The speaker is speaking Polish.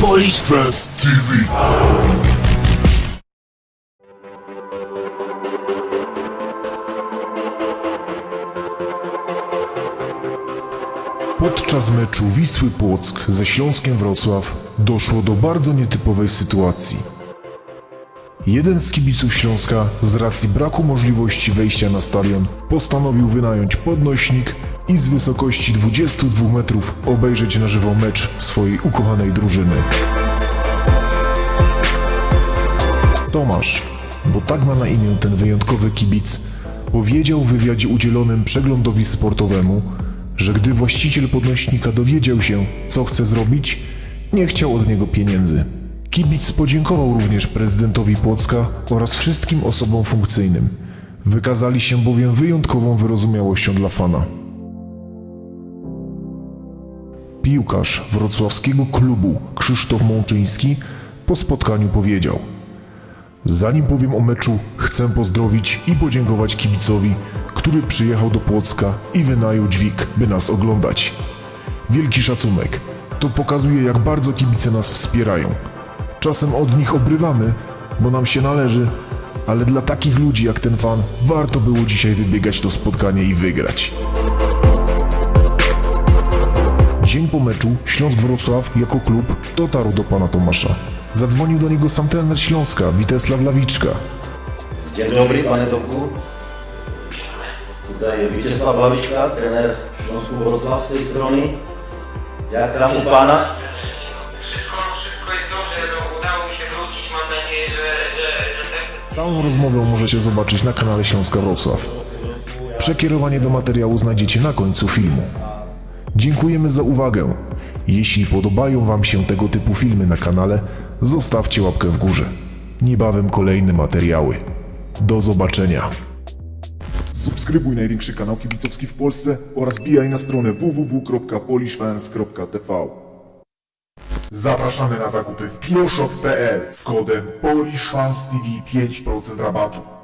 Polish Fans TV. Podczas meczu Wisły Płock ze Śląskiem Wrocław doszło do bardzo nietypowej sytuacji. Jeden z kibiców Śląska z racji braku możliwości wejścia na stadion postanowił wynająć podnośnik i z wysokości 22 metrów obejrzeć na żywo mecz swojej ukochanej drużyny. Tomasz, bo tak ma na imię ten wyjątkowy kibic, powiedział w wywiadzie udzielonym przeglądowi sportowemu, że gdy właściciel podnośnika dowiedział się, co chce zrobić, nie chciał od niego pieniędzy. Kibic podziękował również prezydentowi Płocka oraz wszystkim osobom funkcyjnym. Wykazali się bowiem wyjątkową wyrozumiałością dla fana. Piłkarz wrocławskiego klubu Krzysztof Mączyński po spotkaniu powiedział – Zanim powiem o meczu, chcę pozdrowić i podziękować kibicowi, który przyjechał do Płocka i wynajął dźwig, by nas oglądać. Wielki szacunek. To pokazuje, jak bardzo kibice nas wspierają. Czasem od nich obrywamy, bo nam się należy, ale dla takich ludzi jak ten fan warto było dzisiaj wybiegać to spotkanie i wygrać. Dzień po meczu Śląsk Wrocław jako klub dotarł do pana Tomasza. Zadzwonił do niego sam trener Śląska, Witesław Lawiczka. Dzień dobry panie Tomku. Tutaj Wieczysław Bawiczka, trener Śląsku Wrocław z tej strony. Jak tam u pana? Wszystko, wszystko jest dobrze, udało mi się wrócić, mam nadzieję, że, że, że ten Całą rozmowę możecie zobaczyć na kanale Śląska Wrocław. Przekierowanie do materiału znajdziecie na końcu filmu. Dziękujemy za uwagę. Jeśli podobają Wam się tego typu filmy na kanale, zostawcie łapkę w górze. Niebawem kolejne materiały. Do zobaczenia. Subskrybuj największy kanał kibicowski w Polsce oraz bijaj na stronę www.polishfans.tv. Zapraszamy na zakupy w bioshop.pl z kodem PolishFansTV 5% rabatu.